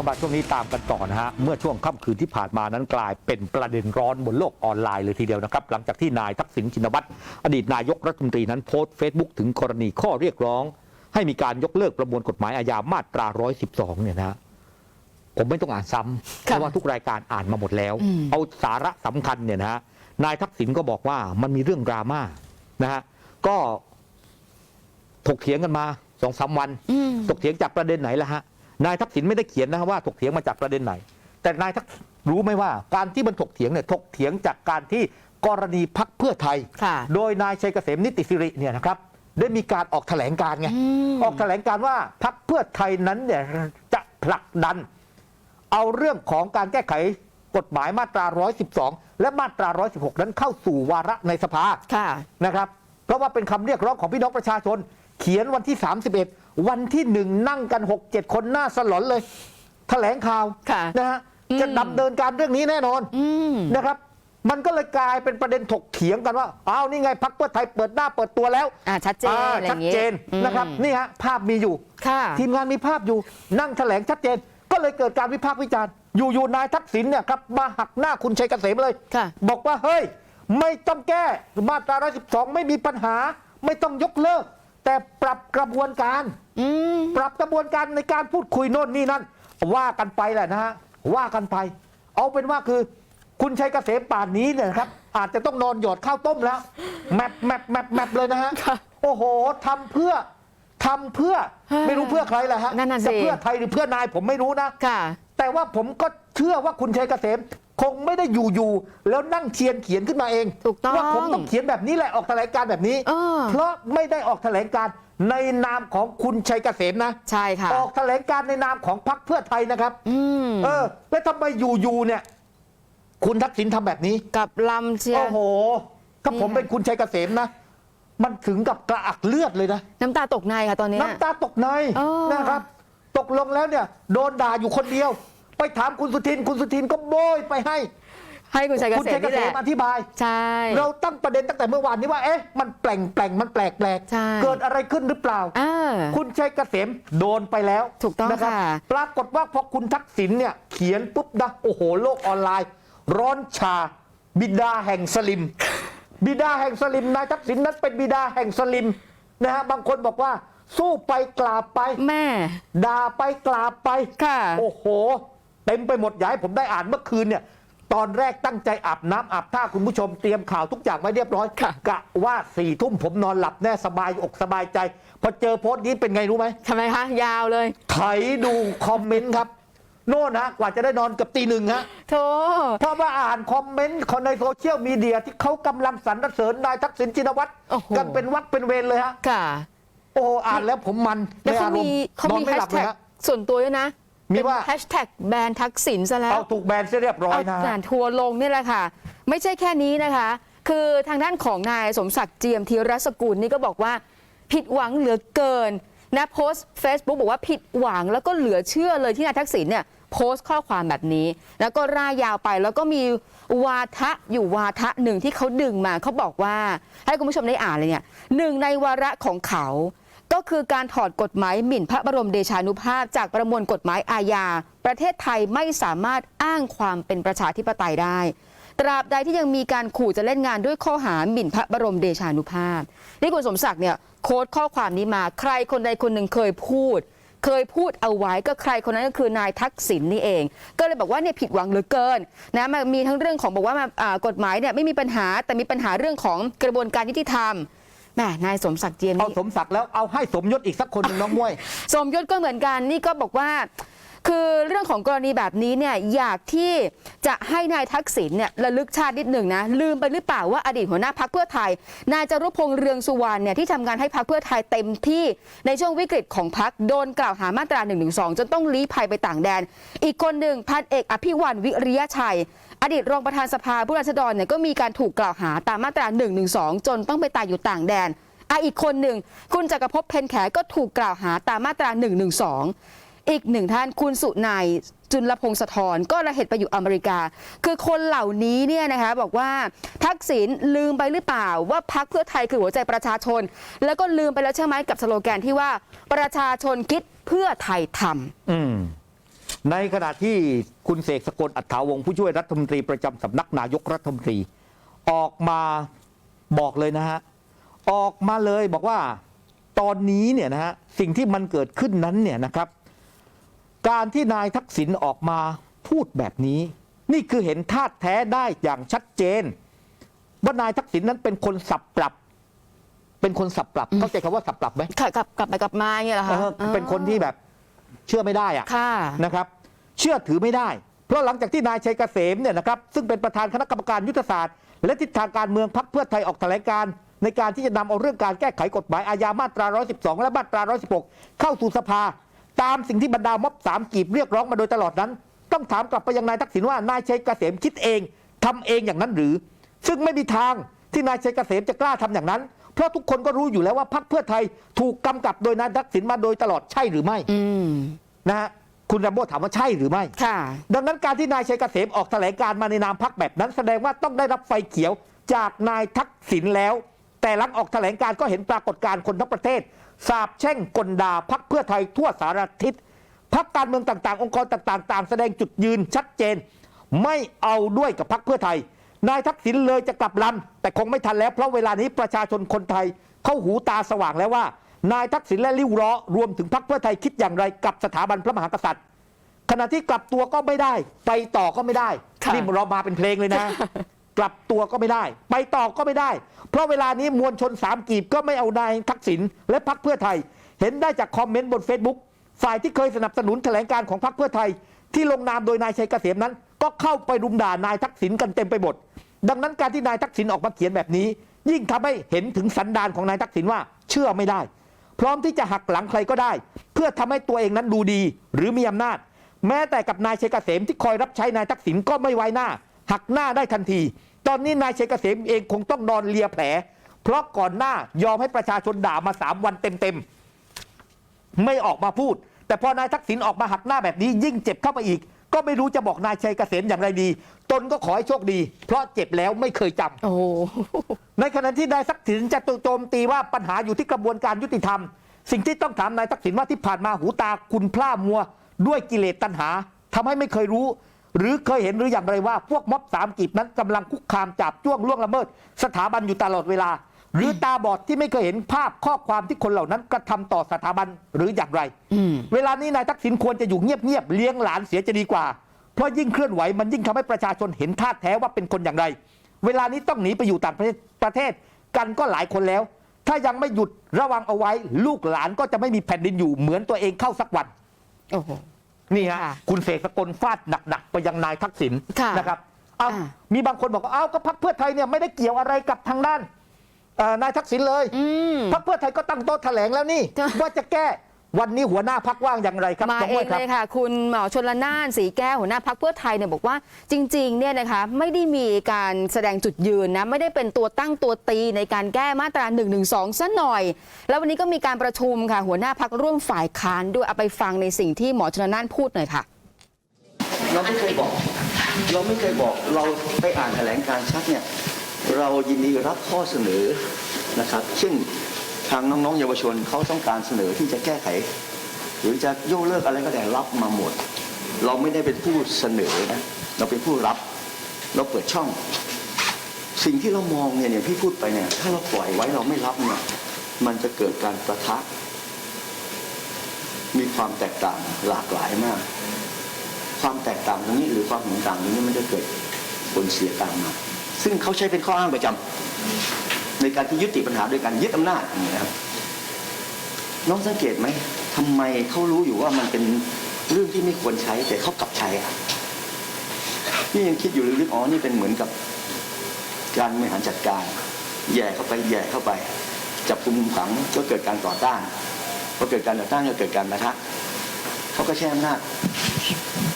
เข้ามาช่วงนี้ตามกันต่อนะฮะ เมื่อช่วงค่ำคืนที่ผ่านมานั้นกลายเป็นประเด็นร้อนบนโลกออนไลน์เลยทีเดียวนะครับ หลังจากที่นายทักษิณชินวัตรอดีตนายกรัฐมนตรีนั้นโพสต์เฟซบุ๊กถึงกรณีข้อเรียกร้อง ให้มีการยกเลิกประมวลกฎหมายอาญามาตรา 112 เนี่ยนะฮะผมไม่ต้องอ่านซ้ำเพค่ะราะว่าทุกรายการอ่านมาหมดแล้วอืมเอาสาระสำคัญเนี่ยนะฮะนายทักษิณก็บอกว่ามันมีเรื่องดราม่านะฮะก็ถกเถียงกันมาสองสามวันอืมถกเถียงจากประเด็นไหนล่ะฮะ นายทักษิณไม่ได้เขียนนะว่าถกเถียงมาจากประเด็นไหน แต่นายทักรู้ไหมว่าการที่มันถกเถียงเนี่ยถกเถียงจากการที่กรณีพักเพื่อไทยค่ะโดยนายชัยเกษมนิติสิริเนี่ยนะครับได้มีการออกแถลงการณ์ไงอืมออกแถลงการณ์ว่าพักเพื่อไทยนั้นเนี่ยจะผลักดัน เอาเรื่องของการแก้ไขกฎหมายมาตรา 112 และมาตรา 116 นั้นเข้าสู่วาระในสภาค่ะนะครับ เพราะว่าเป็นคำเรียกร้องของพี่น้องประชาชน เขียนวันที่ 31 วันที่หนึ่งนั่งกัน 6 7 คนหน้าสลอนเลยแถลงข่าวค่ะนะฮะอืม จะดำเนินการเรื่องนี้แน่นอนอืม นะครับ มันก็เลยกลายเป็นประเด็นถกเถียงกันว่าอ้าวนี่ไงพักเพื่อไทยเปิดหน้าเปิดตัวแล้วอ่าชัดเจนอ่าอะไรอชัดย่างงี้เจนอืมนะครับนี่ฮะภาพมีอยู่ ค่ะ ทีมงานมีภาพอยู่นั่งแถลงชัดเจน ก็เลยเกิดการวิพากษ์วิจารณ์ อยู่ๆนายทักษิณเนี่ยครับมาหักหน้าคุณชัยเกษมเลย ค่ะ บอกว่าเฮ้ย ไม่ต้องแก้มาตรา112 ไม่มีปัญหา ไม่ต้องยกเลิก แต่ปรับกระบวนการ อืมปรับกระบวนการในการพูดคุยโน่นนี่นั่น ว่ากันไปแหละนะฮะว่ากันไป เอาเป็นว่าคือ คุณชัยเกษมป่านนี้เนี่ยนะครับ อาจจะต้องนอนหยอดข้าวต้มแล้วแมปแมปแมปแมปเลยนะฮะค่ะโอ้โหทำเพื่อทำเพื่อฮะไม่รู้เพื่อใครแหละฮะนั่นน่ะสิ จะเพื่อไทยหรือเพื่อนายผมไม่รู้นะ ค่ะ แต่ว่าผมก็เชื่อว่าคุณชัยเกษม คงไม่ได้อยู่ๆแล้วนั่งเชียนเขียนขึ้นมาเองถูกต้อง ว่าผมต้องเขียนแบบนี้แหละออกแถลงการแบบนี้ เออเพราะไม่ได้ออกแถลงการในนามของคุณชัยเกษมนะ ใช่ค่ะ ออกแถลงการในนามของพรรคเพื่อไทยนะครับ อืมเออ แล้วทำไมอยู่ๆเนี่ย คุณทักษิณทำแบบนี้ กับลำเชียโอ้ร์โห ถ้าผมนี่เป็นคุณชัยเกษมนะ มันถึงกับกระอักเลือดเลยนะ น้ำตาตกในค่ะตอนเนี้ย น้ำตาตกในเออ นะครับ ตกลงแล้วเนี่ย โดนด่าอยู่คนเดียว ไปถามคุณสุทิน คุณสุทินก็โบยไปให้ ให้คุณชัยเกคุณษชัมยเกนี่ษแหมละอธิบาย ใช่ เราตั้งประเด็นตั้งแต่เมื่อวานนี้ว่า เอ๊ะ มันแปลงแปลงมันแปลกแปลกใช่ เกิดอะไรขึ้นหรือเปล่า อ่า คุณชัยเกษมโดนไปแล้วถูกต้องนรับค่ะ ปรากฏว่าพอคุณทักษิณเนี่ย เขียนปุ๊บนะ โอ้โห โลกออนไลน์ ร้อนชา บิดาแห่งสลิม บิดาแห่งสลิมนายทักษิณนั้นเป็นบิดาแห่งสลิมนะฮะบางคนบอกว่า สู้ไปกราบไปแม่ด่าไปกราบไป ค่ะ โอ้โห เต็มไปหมดอยากให้ผมได้อ่านเมื่อคืนเนี่ยตอนแรกตั้งใจอาบน้ำอาบท่าคุณผู้ชมเตรียมข่าวทุกอย่างไว้เรียบร้อยค่ะกะว่าสี่ทุ่มผมนอนหลับแน่สบายอกสบายใจ พอเจอโพสต์นี้เป็นไงรู้ไหมทำไมคะยาวเลยไถดูคอมเมนต์ครับ โน่นฮะกว่าจะได้นอนเกับตีหนึ่งฮะโธ่เพราะว่าอ่านคอมเมนต์คนในโซเชียลมีเดียที่เขากำลังสรรเสริญนายทักษิณชินวัตรโอ้โหกันเป็นวักเป็นเวรเลยฮะค่ะ โอ้อ่านแล้วผมมันแล้วในเขาอารมมีณ์เขานอนมีไม่แฮหลัชบเลแท็ยกฮะ ส่วนตัวด้วยนะ มีว่าแฮชแท็กแบนทักษิณซะแล้วเอาถูกแบนเสียเรียบร้อยนะฮะอ่านทัวร์ลงนี่แหละค่ะ ไม่ใช่แค่นี้นะคะ คือทางด้านของนายสมศักดิ์เจียมธีรสกุลนี่ก็บอกว่า ผิดหวังเหลือเกินนะโพสต์ Facebook บอกว่าผิดหวังแล้วก็เหลือเชื่อเลยที่นายทักษิณเนี่ยโพสต์ข้อความแบบนี้ แล้วก็ร่ายยาวไปแล้วก็มีวาทะอยู่วาทะหนึ่งที่เขาดึงมาเขาบอกว่า ให้คุณผู้ชมได้อ่านเลยเนี่ยหนึ่งในวาระของเขา ก็คือการถอดกฎหมายหมิ่นพระบรมเดชานุภาพ จากประมวลกฎหมายอาญา ประเทศไทยไม่สามารถอ้างความเป็นประชาธิปไตยได้ ตราบใดที่ยังมีการขู่จะเล่นงานด้วยข้อหาหมิ่นพระบรมเดชานุภาพนี่คุณสมศักดิ์เนี่ยโค้ดข้อความนี้มาใครคนใดคนหนึ่งเคยพูด เคยพูดเอาไว้ก็ใครคนนั้นก็คือนายทักษิณนี่เอง ก็เลยบอกว่าเนี่ยผิดหวังเหลือเกินนะมันมีทั้งเรื่องของบอกว่าอ่ากฎหมายเนี่ยไม่มีปัญหาแต่มีปัญหาเรื่องของกระบวนการยุติธรรม แหมนายสมศักดิ์เจียมเอานี่สมศักดิ์แล้วเอาให้สมยศอีกสักคนหนึ่งน้องมวย สมยศก็เหมือนกันนี่ก็บอกว่า คือเรื่องของกรณีแบบนี้เนี่ยอยากที่จะให้นายทักษิณเนี่ยระลึกชาตินิดหนึ่งนะ ลืมไปหรือเปล่าว่าอดีตหัวหน้าพักเพื่อไทย นายจารุพงษ์เรืองสุวรรณเนี่ยที่ทำงานให้พักเพื่อไทยเต็มที่ในช่วงวิกฤตของพักโดนกล่าวหามาตรา1นึจนต้องลี้ภัยไปต่างแดน อีกคนหนึ่งพันเอกอภิวันวิริยะชัย อดีตรองประธานสภาผู้ราษฎรเนี่ยก็มีการถูกกล่าวหาตามมาตรา1นึจนต้องไปตายอยู่ต่างแดนอะอีกคนหนึ่งคุณจักรภพเพนแขก็ถูกกล่าวหาตามมาตรา1นึอีกหนึ่งท่านคุณสุนายจุลพงศธรก็ระเหตุไปอยู่อเมริกา คือคนเหล่านี้เนี่ยนะคะบอกว่าทักษิณลืมไปหรือเปล่า ว่าพักเพื่อไทยคือหัวใจประชาชน แล้วก็ลืมไปแล้วใช่ไหมกับสโลแกนที่ว่าประชาชนคิดเพื่อไทยทำอืม ในขณะที่คุณเสกสกลอัฏฐาวงศ์ผู้ช่วยรัฐมนตรีประจำสำนักนายกรัฐมนตรี ออกมาบอกเลยนะฮะ ออกมาเลยบอกว่าตอนนี้เนี่ยนะฮะสิ่งที่มันเกิดขึ้นนั้นเนี่ยนะครับ การที่นายทักษิณออกมาพูดแบบนี้ นี่คือเห็นท่าตุแท้ได้อย่างชัดเจน ว่านายทักษิณนั้นเป็นคนสับปรับ เป็นคนสับปรับเข้าใจคำว่าสับปรับไหมค่ะกลับกลับไปกลับมาอย่างเงี้ยเหรอเอคะอเป็นคนที่แบบ เชื่อไม่ได้อะค่ะ นะครับ เชื่อถือไม่ได้ เพราะหลังจากที่นายชัยเกษมเนี่ยนะครับซึ่งเป็นประธานคณะกรรมการยุทธศาสตร์ และทิศทางการเมืองพักเพื่อไทยออกแถลงการณ์ในการที่จะนำเอาเรื่องการแก้ไขกฎหมายอาญามาตรา 112 และมาตรา 116 เข้าสู่สภา ตามสิ่งที่บรรดาม็อบสามกีบเรียกร้องมาโดยตลอดนั้น ต้องถามกลับไปยังนายทักษิณว่านายชัยเกษมคิดเองทำเองอย่างนั้นหรือ ซึ่งไม่มีทางที่นายชัยเกษมจะกล้าทำอย่างนั้นเพ ราะทุกคนก็รู้อยู่แล้วว่าพรรคเพื่อไทยถูกกำกับโดยนายทักษิณมาโดยตลอดใช่หรือไม่อืมนะฮะคุณแรมโบ้ถามว่าใช่หรือไม่ค่ะดังนั้นการที่นายชัยเกษมออกแถลงการมาในนามพักแบบนั้น แสดงว่าต้องได้รับไฟเขียวจากนายทักษิณแล้ว แต่หลังออกแถลงการก็เห็นปรากฏการณ์คนทั้งประเทศ สาบแช่งกลดาพักเพื่อไทยทั่วสารทิศพักการเมืองต่างๆ องค์กรต่างๆ ต่างแสดงจุดยืนชัดเจน ไม่เอาด้วยกับพักเพื่อไทย นายทักษิณเลยจะกลับลำแต่คงไม่ทันแล้วเพราะเวลานี้ประชาชนคนไทยเข้าหูตาสว่างแล้วว่า นายทักษิณและริ้วล้อรวมถึงพักเพื่อไทยคิดอย่างไรกับสถาบันพระมหากษัตริย์ ขณะที่กลับตัวก็ไม่ได้ ไปต่อก็ไม่ได้ค่ะนี่เรามาเป็นเพลงเลยนะ กลับตัวก็ไม่ได้ ไปต่อก็ไม่ได้ เพราะเวลานี้มวลชนสามกีบก็ไม่เอานายทักษิณและพักเพื่อไทย เห็นได้จากคอมเมนต์บน Facebook ฝ่ายที่เคยสนับสนุนแถลงการของพักเพื่อไทย ที่ลงนามโดยนายชัยเกษมนั้น ก็เข้าไปรุมด่านายทักษิณกันเต็มไปหมด ดังนั้นการที่นายทักษิณออกมาเขียนแบบนี้ ยิ่งทำให้เห็นถึงสันดานของนายทักษิณว่าเชื่อไม่ได้ พร้อมที่จะหักหลังใครก็ได้ เพื่อทำให้ตัวเองนั้นดูดี หรือมีอำนาจ แม้แต่กับนายชัยเกษมที่คอยรับใช้นายทักษิณก็ไม่ไว้หน้า หักหน้าได้ทันที ตอนนี้นายชัยเกษมเองคงต้องนอนเลียแผล เพราะก่อนหน้ายอมให้ประชาชนด่ามาสามวันเต็มๆไม่ออกมาพูด แต่พอนายทักษิณออกมาหักหน้าแบบนี้ยิ่งเจ็บเข้าไปอีก ก็ไม่รู้จะบอกนายชัยเกษมอย่างไรดี ตนก็ขอให้โชคดี เพราะเจ็บแล้วไม่เคยจำ โอ้โหในขณะที่นายทักษิณจะโจมตีว่าปัญหาอยู่ที่กระบวนการยุติธรรม สิ่งที่ต้องถามนายทักษิณว่าที่ผ่านมาหูตาคุณพร่ามัว ด้วยกิเลสตัณหาทำให้ไม่เคยรู้ หรือเคยเห็นหรืออย่างไรว่าพวกม็อบสามกีบนั้นกำลังคุกคามจับจ้วงล่วงละเมิด สถาบันอยู่ตลอดเวลา หรือตาบอดที่ไม่เคยเห็นภาพข้อความที่คนเหล่านั้นกระทำต่อสถาบันหรืออย่างไรอืมเวลานี้นายทักษิณควรจะอยู่เงียบๆเลี้ยงหลานเสียจะดีกว่า เพราะยิ่งเคลื่อนไหวมันยิ่งทำให้ประชาชนเห็นท่าตุแท้ว่าเป็นคนอย่างไร เวลานี้ต้องหนีไปอยู่ต่างประเทศประเทศกันก็หลายคนแล้ว ถ้ายังไม่หยุดระวังเอาไว้ ลูกหลานก็จะไม่มีแผ่นดินอยู่เหมือนตัวเองเข้าสักวันโอ้โหนี่ฮะค่ะคุณเสกสกลฟาดหนักๆไปยังนายทักษิณค่ะนะครับเอาอ่ามีบางคนบอกว่าเอ้าก็พักเพื่อไทยเนี่ยไม่ได้เกี่ยวอะไรกับทางด้าน เอ่อนายทักษิณเลยอืมพักเพื่อไทยก็ตั้งโต๊ะแถลงแล้วนี่ จ้ะ ว่าจะแก้วันนี้หัวหน้าพักว่างอย่างไรครับมาน้องเอม้วงยครับ เลยค่ะ คุณหมอชนละนานสีแก้วหัวหน้าพักเพื่อไทยเนี่ยบอกว่าจริงๆเนี่ยนะคะไม่ได้มีการแสดงจุดยืนนะไม่ได้เป็นตัวตั้งตัวตีในการแก้มาตรา1นึซะหน่อย แล้ววันนี้ก็มีการประชุมค่ะ หัวหน้าพักร่วมฝ่ายค้านด้วยเอาไปฟังในสิ่งที่หมอชนละนานพูดหน่อยค่ะ เราไม่เคยบอก เราไม่เคยบอก เราไปอ่านแถลงการณ์ชัดเนี่ย เรายินดีรับข้อเสนอนะครับเช่นทางน้องๆเยาวชนเขาต้องการเสนอที่จะแก้ไข หรือจะโยกเลิกอะไรก็แต่รับมาหมด เราไม่ได้เป็นผู้เสนอนะเราเป็นผู้รับ เราเปิดช่อง สิ่งที่เรามองเนี่ยเนี่ยพี่พูดไปเนี่ย ถ้าเราปล่อยไว้เราไม่รับเนี่ยมันจะเกิดการประทะมีความแตกต่างหลากหลายมาก ความแตกต่างตรงนี้หรือความเห็นต่างตรงนี้มันจะเกิดผลเสียตามมา ซึ่งเขาใช้เป็นข้ออ้างประจำในการที่ยุติปัญหาโดยการยึดอำนาจนี้นะครับน้องสังเกตไหมทำไมเขารู้อยู่ว่ามันเป็นเรื่องที่ไม่ควรใช้แต่เขากลับใช้อะนี่ยังคิดอยู่ลึกๆอ๋อนี่เป็นเหมือนกับการบริหารจัดการแย่เข้าไปแย่เข้าไป จับกุมขังก็เกิดการต่อต้านพอเกิดการต่อต้านก็เกิดการประทะเขาก็ใช้อำนาจ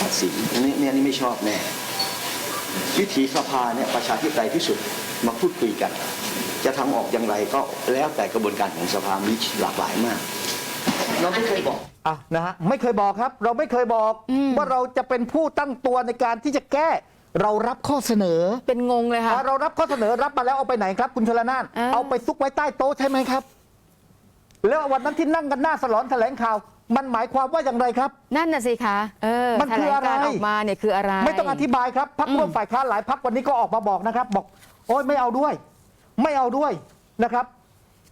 ตัดสินอันนี้เนี่ยอันนี่ไม่ชอบแน่ วิธีสภาเนี่ยประชาธิปไตยที่สุดมาพูดคุยกัน จะทางออกอย่างไรก็แล้วแต่กระบวนการของสภามีหลากหลายมาก เราไม่เคยบอกอะนะฮะไม่เคยบอกครับ เราไม่เคยบอกอืมว่าเราจะเป็นผู้ตั้งตัวในการที่จะแก้เรารับข้อเสนอเป็นงงเลยค่ะอะเรารับข้อเสนอรับมาแล้วเอาไปไหนครับ คุณชลนานอ่าเอาไปซุกไว้ใต้โต๊ะใช่ไหมครับ แล้ววันนั้นที่นั่งกันหน้าสลอนแถลงข่าว มันหมายความว่าอย่างไรครับ นั่นน่ะสิคะเออมันคืออะไร แถลงการออกมาเนี่ยคืออะไร ไม่ต้องอธิบายครับพักร่วมฝ่ายค้านหลายพักวันนี้ก็ออกมาบอกนะครับ บอก โอ้ยไม่เอาด้วย ไม่เอาด้วยนะครับ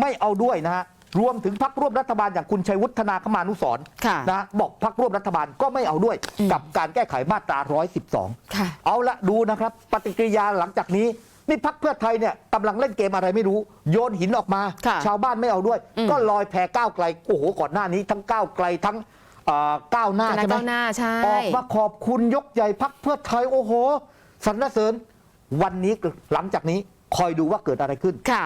ไม่เอาด้วยนะฮะรวมถึงพักร่วมรัฐบาลอย่างคุณชัยวุฒนาคมานุสรณ์ค่ะ นะฮะบอกพักร่วมรัฐบาลก็ไม่เอาด้วยอืมกับการแก้ไขมาตรา 112 ค่ะ เอาละดูนะครับ ปฏิกิริยาหลังจากนี้ นี่พักเพื่อไทยเนี่ยกำลังเล่นเกมอะไรไม่รู้ โยนหินออกมา ค่ะชาวบ้านไม่เอาด้วย อืม ก็ลอยแพก้าวไกลโอ้โหก่อนหน้านี้ ทั้งก้าวไกลทั้งเอ่อก้าวหน้าคณะใช่ไหม ก้าวหน้าใช่ ออกมาขอบคุณยกใหญ่พักเพื่อไทยโอ้โหสรรเสริญ วันนี้หลังจากนี้คอยดูว่าเกิดอะไรขึ้น ค่ะ